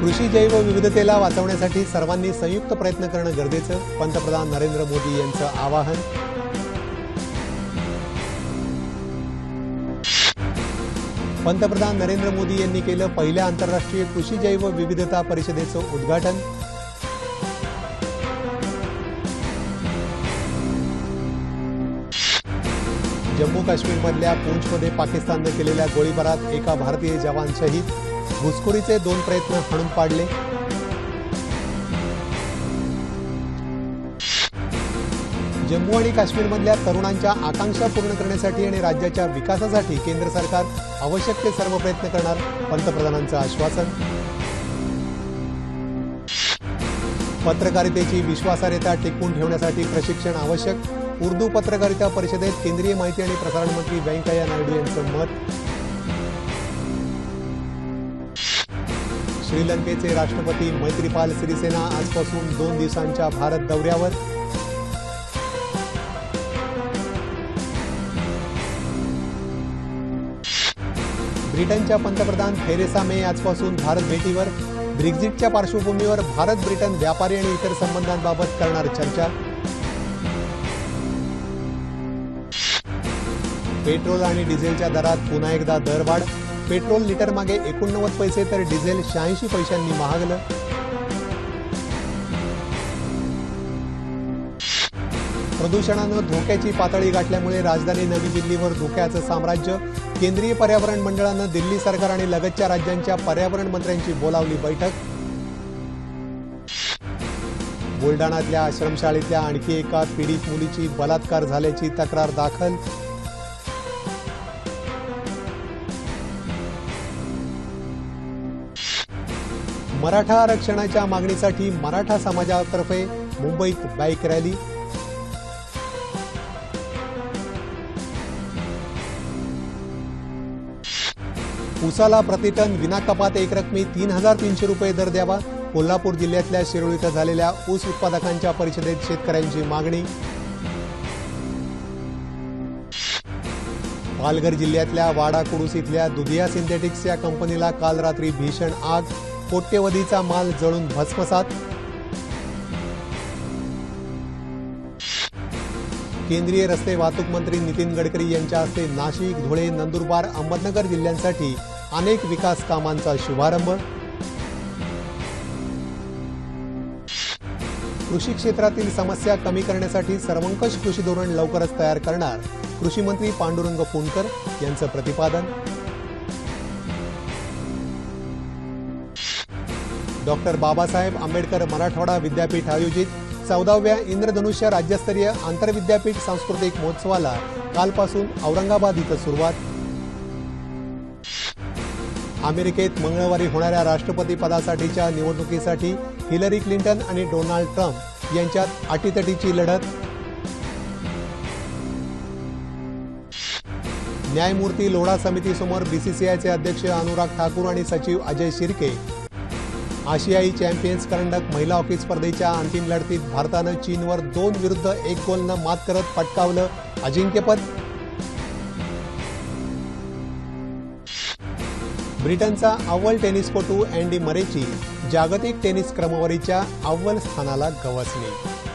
कृषी जैवविविधतेला वाचवण्यासाठी सर्वांनी संयुक्त प्रयत्न करणं गरजेचं पंतप्रधान नरेंद्र मोदी यांचं आवाहन. पंतप्रधान नरेंद्र मोदी यांनी केलं पहिल्या आंतरराष्ट्रीय कृषी जैव विविधता परिषदेचं उद्घाटन. जम्मू काश्मीरमधल्या पूंछमध्ये पाकिस्ताननं केलेल्या गोळीबारात एका भारतीय जवान शहीद. घुसखोरीचे दोन प्रयत्न हाणून पाडले. जम्मू आणि काश्मीरमधल्या तरुणांच्या आकांक्षा पूर्ण करण्यासाठी आणि राज्याच्या विकासासाठी केंद्र सरकार आवश्यक ते सर्व प्रयत्न करणार पंतप्रधानांचं आश्वासन. पत्रकारितेची विश्वासार्हता टिकवून ठेवण्यासाठी प्रशिक्षण आवश्यक. उर्दू पत्रकारिता परिषदेत केंद्रीय माहिती आणि प्रसारण मंत्री व्यंकय्या नायडू यांचं मत. श्रीलंकेचे राष्ट्रपती मैत्रीपाल सिरिसेना आजपासून दोन दिवसांच्या भारत दौऱ्यावर. ब्रिटनच्या पंतप्रधान थेरेसा मे आजपासून भारत भेटीवर. ब्रेक्झिटच्या पार्श्वभूमीवर भारत ब्रिटन व्यापारी आणि इतर संबंधांबाबत करणार चर्चा. पेट्रोल आणि डिझेलच्या दरात पुन्हा एकदा दरवाढ. पेट्रोल लिटर मागे एकोणनव्वद पैसे तर डिझेल शहाऐंशी पैशांनी महागलं. प्रदूषणानं धोक्याची पातळी गाठल्यामुळे राजधानी नवी दिल्लीवर धोक्याचं साम्राज्य. केंद्रीय पर्यावरण मंडळानं दिल्ली सरकार आणि लगतच्या राज्यांच्या पर्यावरण मंत्र्यांची बोलावली बैठक. बुलडाण्यातल्या आश्रमशाळेतल्या आणखी एका पीडित मुलीची बलात्कार झाल्याची तक्रार दाखल. मराठा आरक्षणाच्या मागणीसाठी मराठा समाजातर्फे मुंबईत बाईक रॅली उसाला प्रतिटन विनाकपात एक रकमी तीन हजार तीनशे रुपये दर द्यावा. कोल्हापूर जिल्ह्यातल्या शिरोळ इथं झालेल्या ऊस उत्पादकांच्या परिषदेत शेतकऱ्यांची मागणी. पालघर जिल्ह्यातल्या वाडा कुडूस इथल्या दुधिया सिंथेटिक्स या कंपनीला काल रात्री भीषण आग. कोट्यवधीचा माल जळून भस्मसात. केंद्रीय रस्ते वाहतूक मंत्री नितीन गडकरी यांच्या हस्ते नाशिक धुळे नंदुरबार अहमदनगर जिल्ह्यांसाठी अनेक विकास कामांचा शुभारंभ. कृषी क्षेत्रातील समस्या कमी करण्यासाठी सर्वंकष कृषी धोरण लवकरच तयार करणार कृषी मंत्री पांडुरंग फुंडकर यांचं प्रतिपादन. डॉक्टर बाबासाहेब आंबेडकर मराठवाडा विद्यापीठ आयोजित चौदाव्या इंद्रधनुष्य राज्यस्तरीय आंतरविद्यापीठ सांस्कृतिक महोत्सवाला कालपासून औरंगाबाद इथं सुरुवात. अमेरिकेत मंगळवारी होणाऱ्या राष्ट्रपती पदासाठीच्या निवडणुकीसाठी हिलरी क्लिंटन आणि डोनाल्ड ट्रम्प यांच्यात अटीतटीची लढत. न्यायमूर्ती लोढा समितीसमोर बीसीसीआयचे अध्यक्ष अनुराग ठाकूर आणि सचिव अजय शिर्के आशियाई चॅम्पियन्स करंडक महिला हॉकी स्पर्धेच्या अंतिम लढतीत भारतानं चीनवर दोन विरुद्ध एक गोलनं मात करत पटकावलं अजिंक्यपद ब्रिटनचा अव्वल टेनिसपटू अँडी मरेची जागतिक टेनिस क्रमवारीच्या अव्वल स्थानाला गवसली